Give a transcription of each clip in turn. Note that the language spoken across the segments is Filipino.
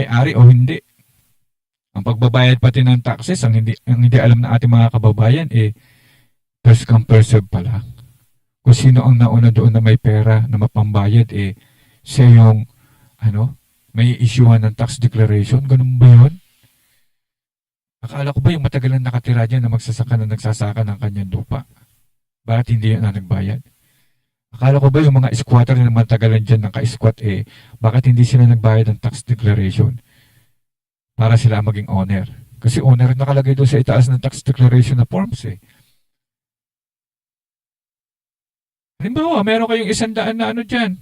may-ari o hindi. Ang pagbabayad pati ng taxes, ang hindi, ang hindi alam ng ating mga kababayan, eh, first come, first serve pala. Kung sino ang nauna doon na may pera na mapambayad, eh, siya yung, ano, may issuehan ng tax declaration. Ganun ba yun? Akala ko ba yung matagal na nakatira dyan na magsasaka na nagsasaka ng kanyang lupa? Bakit hindi yan na nagbayad? Akala ko ba yung mga squatter na matagalan dyan ng ka-squat eh, bakit hindi sila nagbayad ng tax declaration? Para sila maging owner. Kasi owner nakalagay doon sa itaas ng tax declaration na forms eh. Halimbawa, meron kayong isang daan na ano dyan,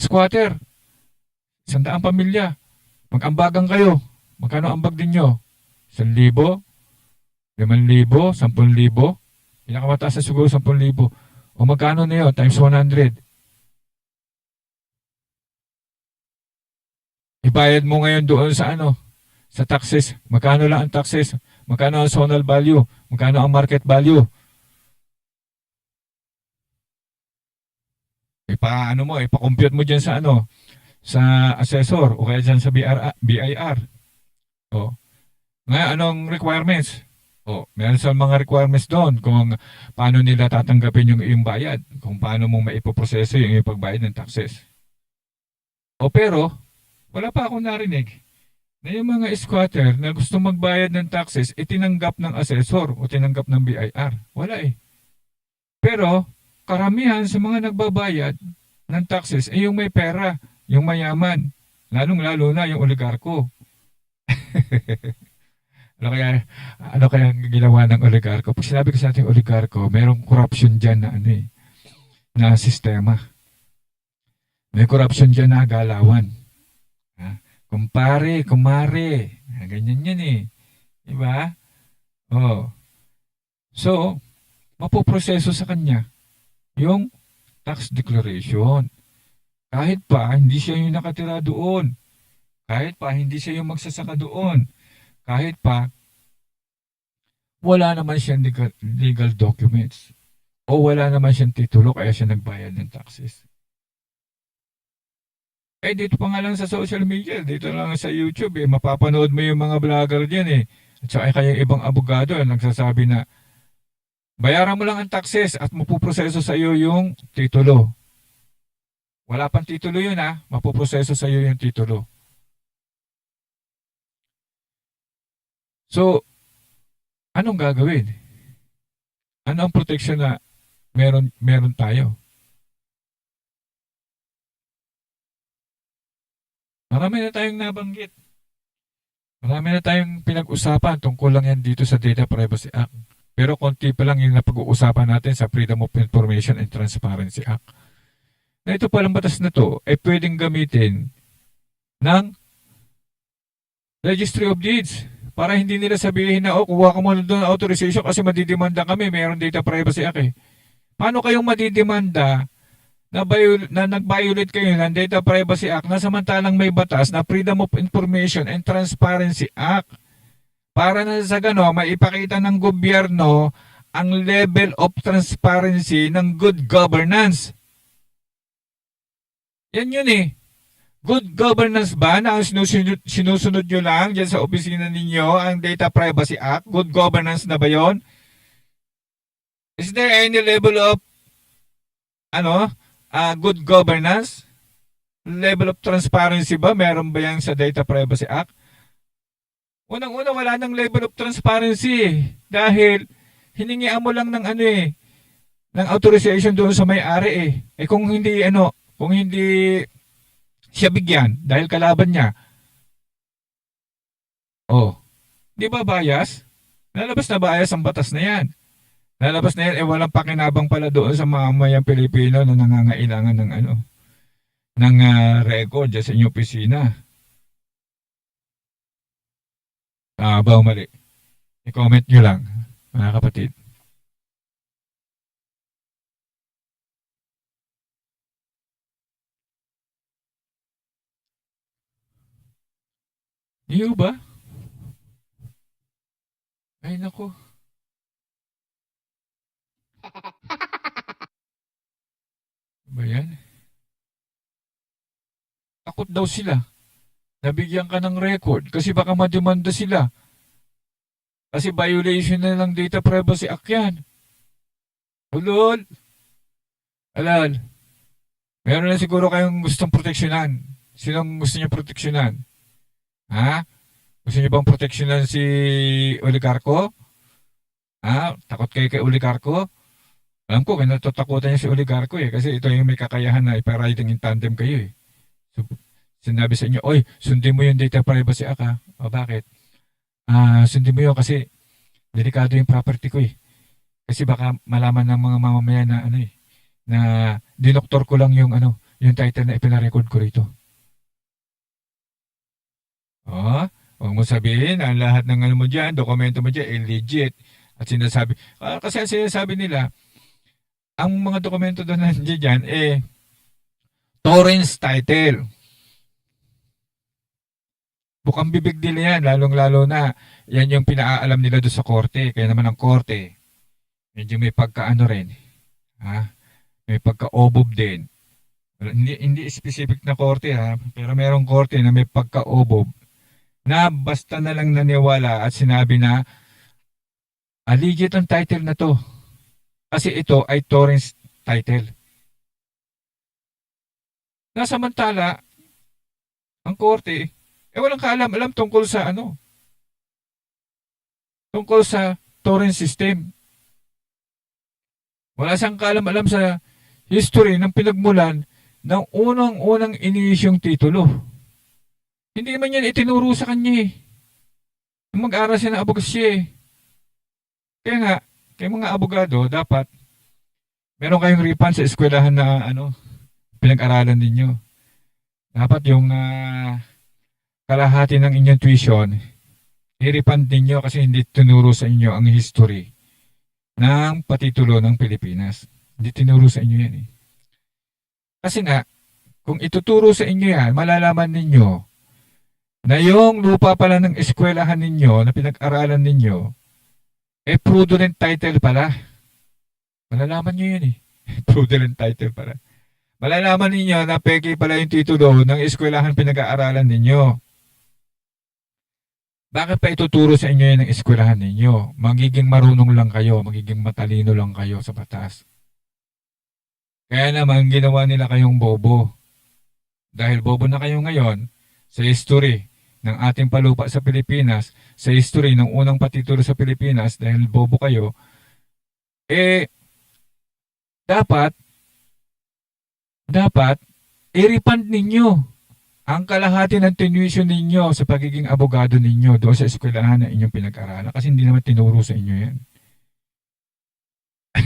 squatter, isang daang pamilya, mag-ambagan kayo, magkano ambag din nyo? Isang libo, limang libo, sampun libo, pinakamataas na siguro sampun libo. O magkano na yun? Times 100. Ibayad mo ngayon doon sa ano? Sa taxes. Magkano lang ang taxes? Magkano ang zonal value? Magkano ang market value? Ipa ano mo, ipa-compute mo diyan sa ano? Sa assessor o kaya diyan sa BR, BIR. O. Ngayon, anong requirements? O, meron sa mga requirements doon kung paano nila tatanggapin yung iyong bayad, kung paano mo maipoproseso yung iyong pagbayad ng taxes. O pero, wala pa akong narinig na yung mga squatter na gusto magbayad ng taxes, itinanggap ng assessor o tinanggap ng BIR. Wala eh. Pero, karamihan sa mga nagbabayad ng taxes ay yung may pera, yung mayaman, lalong-lalo na yung oligarko. ano kaya ano kaya ang ginawa ng oligarko? Pag sinabi ko sa ating oligarko, merong corruption dyan na ano eh, na sistema. May corruption dyan na galawan. Ha? Kumpare, kumare. Ganyan yan eh. Diba? Oh. So, mapoproseso sa kanya yung tax declaration. Kahit pa, hindi siya yung nakatira doon. Kahit pa, hindi siya yung magsasaka doon. Kahit pa, wala naman siyang legal, legal documents. O wala naman siyang titulo kaya siya nagbayad ng taxes. Eh, dito pa nga lang sa social media, dito lang sa YouTube, eh, mapapanood mo yung mga vlogger dyan eh. At saka kaya ibang abogado eh, nagsasabi na, bayaran mo lang ang taxes at mapuproseso sa iyo yung titulo. Wala pang titulo yun ha, mapuproseso sa iyo yung titulo. So, anong gagawin? Ano ang protection na meron, meron tayo? Marami na tayong nabanggit. Marami na tayong pinag-usapan tungkol lang yan dito sa Data Privacy Act. Pero konti pa lang yung napag-uusapan natin sa Freedom of Information and Transparency Act. Na ito palang batas na to ay pwedeng gamitin ng Registry of Deeds para hindi nila sabihin na, oh, kuha ka muna doon authorization kasi madidimanda kami, mayroon Data Privacy Act eh. Paano kayong madidimanda na, viol- na nag-violate kayo ng Data Privacy Act na samantalang may batas na Freedom of Information and Transparency Act para na sa gano maipakita ng gobyerno ang level of transparency ng good governance. Yan yun eh. Good governance ba na ang sinusunod, sinusunod nyo lang dyan sa opisina ninyo ang Data Privacy Act? Good governance na ba yon? Is there any level of ano, ah, good governance? Level of transparency ba? Meron ba yan sa Data Privacy Act? Unang-una, wala nang level of transparency eh. Dahil hiningian mo lang ng ano eh, ng authorization doon sa may-ari eh. Eh kung hindi ano, kung hindi siya bigyan dahil kalaban niya. Oh, di ba bias? Lalabas na bias ang batas na yan. Lalabas na yan, eh walang pakinabang pala doon sa mamayang Pilipino na nangangailangan ng ano, ng ah, record sa inyong opisina. Ah, ba mali? I-comment nyo lang, mga kapatid. Iyo ba? Ay, nako. Ba yan? Takot daw sila. nabigyan ka ng record kasi baka mademanda sila. Kasi violation na lang data privacy act yan. Ulol. Alal. Meron na siguro kayong gustong proteksyonan. Sinong gusto niyo proteksyonan? Ha? Gusto niyo bang proteksyonan si Oligarco? Ha? Takot kayo kay Oligarco? Alam ko, kinatatakutan niya si Oligarco eh. Kasi ito yung may kakayahan na ipariding in tandem kayo eh. So, sinabi sa inyo, Oy, sundin mo yung data privacy act ha? O bakit? Ah, sundin mo yun kasi delikado yung property ko eh. Kasi baka malaman ng mga mamamayan na ano eh, na dinoktor ko lang yung ano, yung title na ipinarecord ko rito. Oh, huwag mo sabihin ang lahat ng ano mo dyan, dokumento mo dyan, illegit. At sinasabi, ah, kasi sinasabi nila, ang mga dokumento doon nandiyan dyan, eh, Torrens title. Bukang bibig nila yan, lalong-lalo na yan yung pinaalam nila doon sa korte. Kaya naman ang korte, medyo may pagkaano rin. Ha? May pagka-obob din. Hindi, hindi specific na korte ha, pero merong korte na may pagka-obob na basta na lang naniwala at sinabi na legit ang title na to. Kasi ito ay Torrens title. Nasamantala, ang korte, eh walang kaalam-alam tungkol sa ano, tungkol sa torrent system. Wala siyang kaalam-alam sa history ng pinagmulan ng unang-unang iniisyong titulo. Hindi man yan itinuro sa kanya eh. Mag-aral siya ng abogasya eh. Kaya nga, kaya mga abogado, dapat meron kayong refund sa eskwelahan na ano, pinag-aralan ninyo. Dapat yung ah, kalahati ng inyong tuition, i-refund ninyo kasi hindi tinuro sa inyo ang history ng patitulo ng Pilipinas. Hindi tinuro sa inyo yan eh. Kasi nga, kung ituturo sa inyo yan, malalaman ninyo na yung lupa pala ng eskwelahan ninyo na pinag-aralan ninyo, eh fraudulent title pala. Malalaman nyo yun eh. fraudulent title pala. Malalaman ninyo na peke pala yung titulo ng eskwelahan pinag-aaralan ninyo. Bakit pa ituturo sa inyo yan ng eskwelahan ninyo? Magiging marunong lang kayo, magiging matalino lang kayo sa batas. Kaya naman ginawa nila kayong bobo. Dahil bobo na kayo ngayon sa history ng ating palupa sa Pilipinas, sa history ng unang patitulo sa Pilipinas dahil bobo kayo, eh dapat dapat i-refund ninyo ang kalahati ng tuition ninyo sa pagiging abogado ninyo doon sa eskwelahan na inyong pinag-aralan kasi hindi naman tinuro sa inyo yan.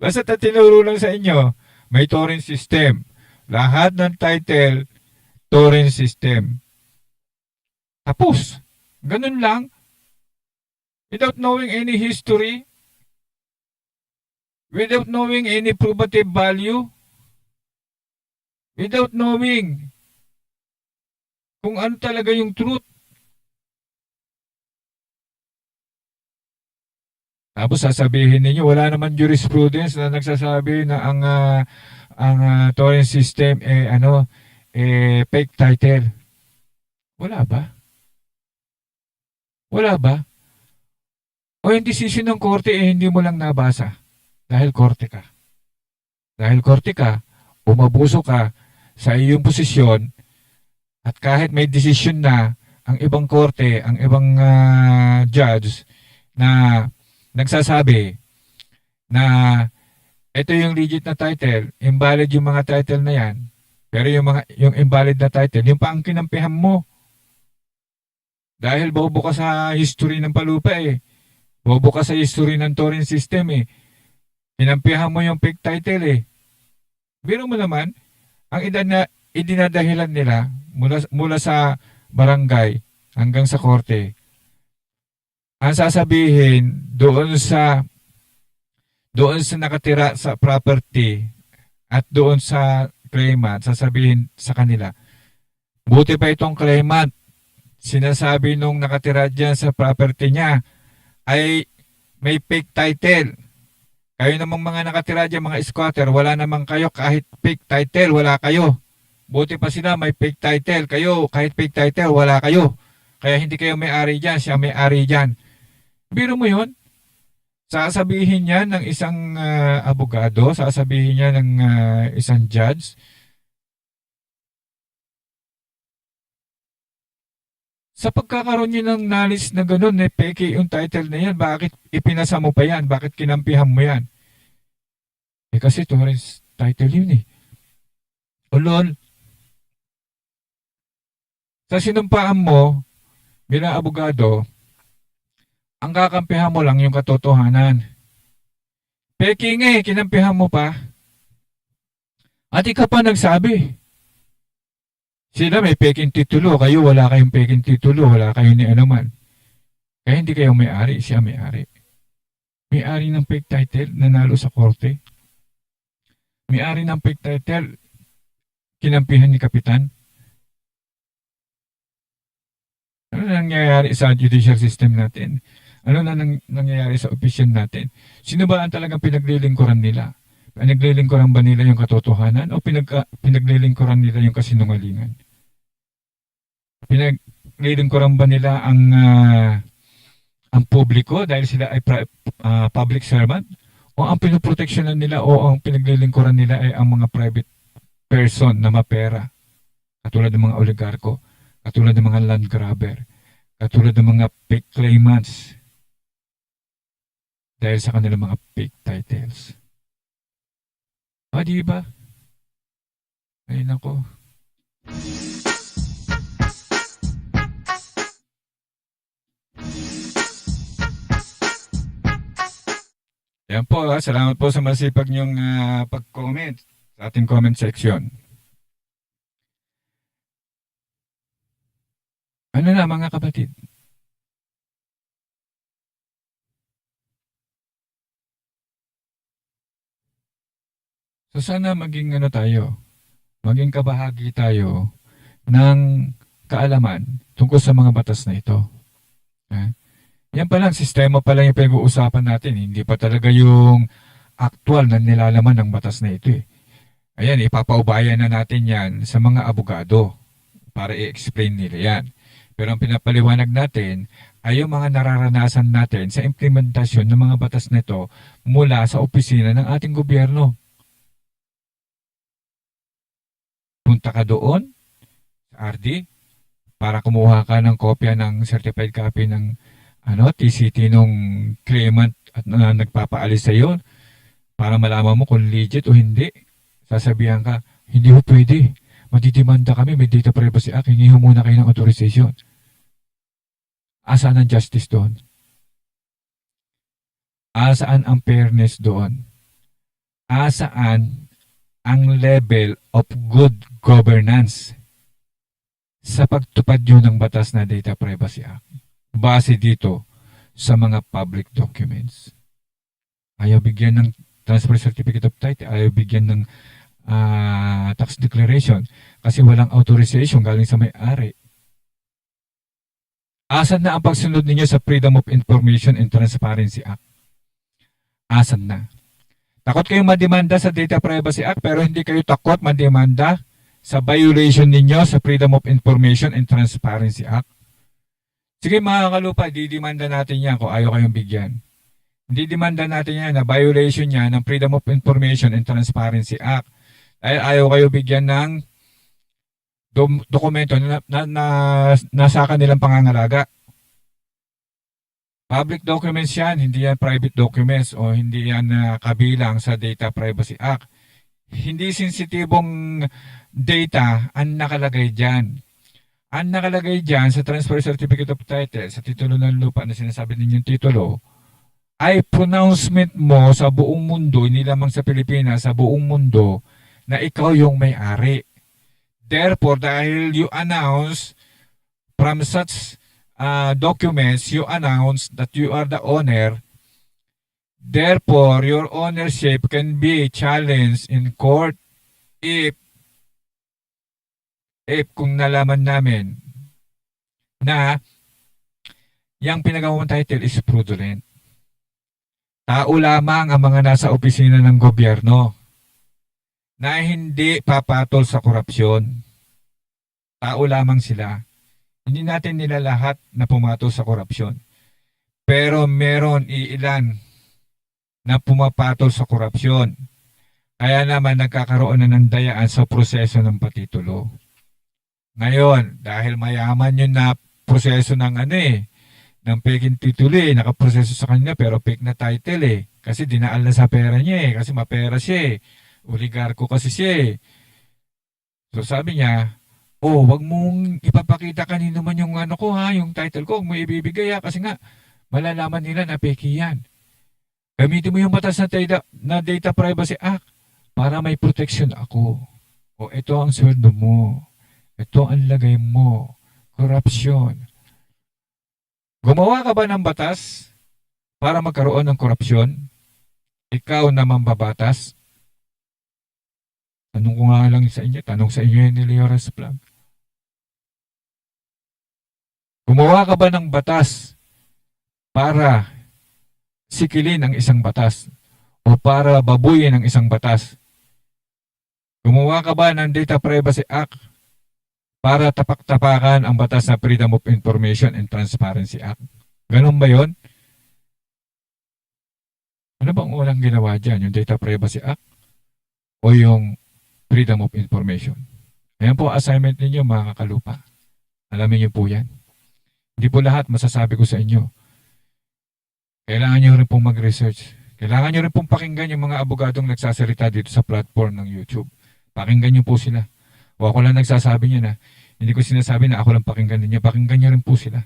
Basta ta tinuro lang sa inyo, may torrent system. Lahat ng title, torrent system. Tapos. Ganun lang. Without knowing any history, without knowing any probative value, without knowing kung ano talaga yung truth. Tapos sasabihin ninyo, wala naman jurisprudence na nagsasabi na ang ah, ang ah, torrent system eh ano eh fake title. Wala ba? Wala ba? O yung decision ng korte eh hindi mo lang nabasa dahil korte ka. Dahil korte ka, umabuso ka sa iyong posisyon at kahit may desisyon na ang ibang korte, ang ibang ah, judge na nagsasabi na ito yung legit na title, invalid yung mga title na yan, pero yung mga yung invalid na title, yung pa ang kinampihan mo. Dahil bobo ka sa history ng palupa eh. Bobo ka sa history ng torrent system eh. Kinampihan mo yung fake title eh. Biro mo naman, ang edad na idinadahilan nila mula, mula sa barangay hanggang sa korte, ang sasabihin doon sa doon sa nakatira sa property at doon sa claimant, sasabihin sa kanila, buti pa itong claimant, sinasabi nung nakatira dyan sa property niya ay may fake title. Kayo namang mga nakatira dyan, mga squatter, wala namang kayo kahit fake title, wala kayo. Buti pa sila may fake title. Kayo, kahit fake title, wala kayo. Kaya hindi kayo may-ari dyan, siya may-ari dyan. Biro mo yun? Sasabihin niya ng isang ah, abogado, sasabihin niya ng ah, isang judge, Sa pagkakaroon niyo ng knowledge na gano'n, eh, peke yung title na yan, bakit ipinasa mo pa yan? Bakit kinampihan mo yan? Eh kasi tourist title yun eh. Ulol, sa sinumpaan mo, bilang abogado, ang kakampihan mo lang yung katotohanan. Peking eh, kinampihan mo pa. At ikaw pa nagsabi. Sila may peking titulo, kayo wala kayong peking titulo, wala kayong ni anuman. Kaya hindi kayo may-ari, siya may-ari. May-ari ng fake title, nanalo sa korte. May-ari ng fake title, kinampihan ni Kapitan. Ano na nangyayari sa judicial system natin? Ano na nang, nangyayari sa opisyon natin? Sino ba ang talagang pinaglilingkuran nila? Pinaglilingkuran ba nila yung katotohanan o pinag, pinaglilingkuran nila yung kasinungalingan? Pinaglilingkuran ba nila ang ah, ang publiko dahil sila ay pri- ah, public servant? O ang pinoproteksyonan nila o ang pinaglilingkuran nila ay ang mga private person na mapera? Katulad ng mga oligarko, katulad ng mga land grabber, katulad ng mga fake claimants dahil sa kanilang mga fake titles. Ah, di ba? Ay, nako. Yan po, ah. salamat po sa masipag niyong ah, pag-comment sa ating comment section. Ano na mga kapatid? So sana maging ano tayo, maging kabahagi tayo ng kaalaman tungkol sa mga batas na ito. Eh? Yan pa lang, sistema pa lang yung pinag-uusapan natin. Hindi pa talaga yung actual na nilalaman ng batas na ito. Eh. Ayan, ipapaubayan na natin yan sa mga abogado para i-explain nila yan. Pero ang pinapaliwanag natin ay yung mga nararanasan natin sa implementasyon ng mga batas na ito mula sa opisina ng ating gobyerno. Punta ka doon sa RD para kumuha ka ng kopya ng certified copy ng ano TCT nung claimant at na nagpapaalis sa iyo para malaman mo kung legit o hindi. Sasabihan ka, hindi ho pwede. Matidimanda kami, may data privacy act, hingi muna kayo ng authorization. Asaan ang justice doon? Asaan ang fairness doon? Asaan ang level of good governance sa pagtupad yun ng batas na Data Privacy Act base dito sa mga public documents. Ayaw bigyan ng transfer certificate of title, ayaw bigyan ng ah, tax declaration kasi walang authorization galing sa may-ari. Asan na ang pagsunod ninyo sa Freedom of Information and Transparency Act? Asan na? Takot kayong mademanda sa Data Privacy Act pero hindi kayo takot mademanda sa violation ninyo sa Freedom of Information and Transparency Act. Sige mga kalupa, didemanda natin yan kung ayaw kayong bigyan. Didemanda natin yan na violation niya ng Freedom of Information and Transparency Act. Dahil ayaw kayo bigyan ng dokumento na, na, na nasa kanilang pangangalaga. Public documents yan, hindi yan private documents o hindi yan ah, kabilang sa Data Privacy Act. Hindi sensitibong data ang nakalagay dyan. Ang nakalagay dyan sa Transfer Certificate of Title, sa titulo ng lupa na sinasabi ninyong titulo, ay pronouncement mo sa buong mundo, hindi lamang sa Pilipinas, sa buong mundo, na ikaw yung may-ari. Therefore, dahil you announce from such uh, documents, you announce that you are the owner. Therefore, your ownership can be challenged in court if if kung nalaman namin na yung pinagawang title is fraudulent. Tao lamang ang mga nasa opisina ng gobyerno. na hindi papatol sa korupsyon. Tao lamang sila. Hindi natin nila lahat na pumatol sa korupsyon. Pero meron iilan na pumapatol sa korupsyon. Kaya naman nagkakaroon na ng dayaan sa proseso ng patitulo. Ngayon, dahil mayaman yun na proseso ng ano eh, ng peking titulo eh, nakaproseso sa kanya pero fake na title eh. Kasi dinaan na sa pera niya eh, kasi mapera siya eh. Oligarko kasi siya eh. So sabi niya, oh, wag mong ipapakita kanino man yung ano ko ha, yung title ko, mo ibibigay ha, kasi nga, malalaman nila na fake yan. Gamitin mo yung batas na data, na data Privacy Act para may protection ako. O ito ang sweldo mo. Ito ang lagay mo. Korupsyon. Gumawa ka ba ng batas para magkaroon ng korupsyon? Ikaw na mambabatas? Tanong ko nga lang sa inyo. Tanong sa inyo ni Leo Vlog. Gumawa ka ba ng batas para sikilin ang isang batas o para babuyin ang isang batas? Gumawa ka ba ng Data Privacy Act para tapak-tapakan ang batas na Freedom of Information and Transparency Act? Ganun ba yon? Ano bang unang ginawa dyan? Yung Data Privacy Act o yung Freedom of Information? Ayan po assignment ninyo mga kakalupa. Alamin niyo po yan. Hindi po lahat masasabi ko sa inyo. Kailangan nyo rin pong mag-research. Kailangan nyo rin pong pakinggan yung mga abogadong nagsasalita dito sa platform ng YouTube. Pakinggan nyo po sila. O ako lang nagsasabi niya na, hindi ko sinasabi na ako lang pakinggan ninyo. Pakinggan nyo rin po sila.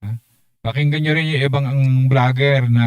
Ha? Pakinggan nyo rin yung ibang ang vlogger na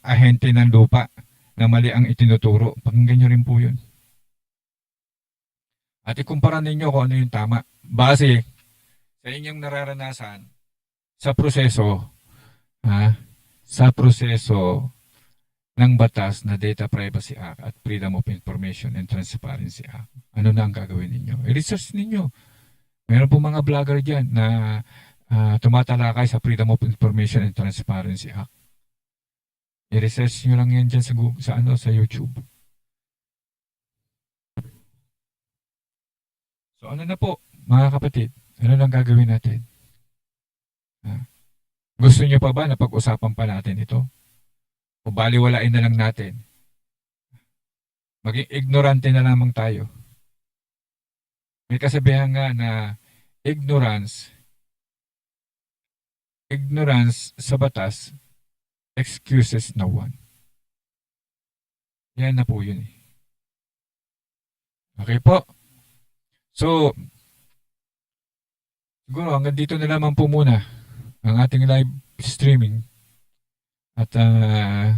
ahente ng lupa na mali ang itinuturo. Pakinggan nyo rin po yun. At ikumpara ninyo kung ano yung tama. Base sa inyong nararanasan sa proseso, ha? sa proseso ng batas na Data Privacy Act at Freedom of Information and Transparency Act. Ano na ang gagawin ninyo? I-research ninyo. Meron po mga vlogger dyan na ah, tumatalakay sa Freedom of Information and Transparency Act. I-research nyo lang yan dyan sa, sa, ano, sa YouTube. So ano na po, mga kapatid? Ano lang gagawin natin? Gusto nyo pa ba na pag-usapan pa natin ito? O baliwalain na lang natin? Maging ignorante na lamang tayo. May kasabihan nga na ignorance ignorance sa batas excuses no one. Yan na po yun eh. Okay po. So, siguro hanggang dito na lamang po muna ang ating live streaming. At ah,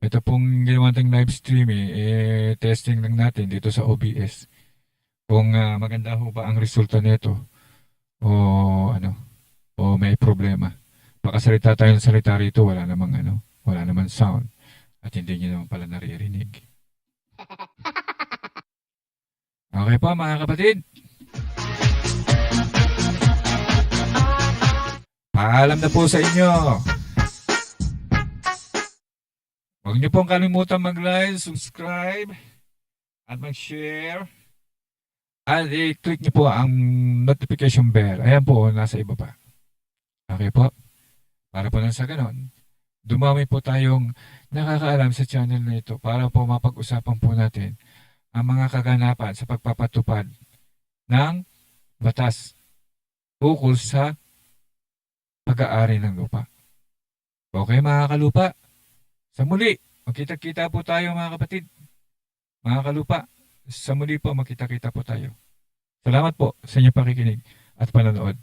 ito pong ginawa nating live streaming, eh, testing lang natin dito sa OBS. Kung ah, maganda ho ba ang resulta nito o ano, o may problema. Pakasalita tayo ng salita rito, wala namang ano, wala namang sound. At hindi nyo naman pala naririnig. Okay po mga kapatid. Paalam na po sa inyo. Huwag niyo pong kalimutan mag-like, subscribe, at mag-share. At i-click niyo po ang notification bell. Ayan po, nasa iba pa. Okay po? Para po nang sa ganon, dumami po tayong nakakaalam sa channel na ito para po mapag-usapan po natin ang mga kaganapan sa pagpapatupad ng batas ukol sa pag-aari ng lupa. Okay mga kalupa, sa muli, magkita-kita po tayo mga kapatid. Mga kalupa, sa muli po magkita-kita po tayo. Salamat po sa inyong pakikinig at panonood.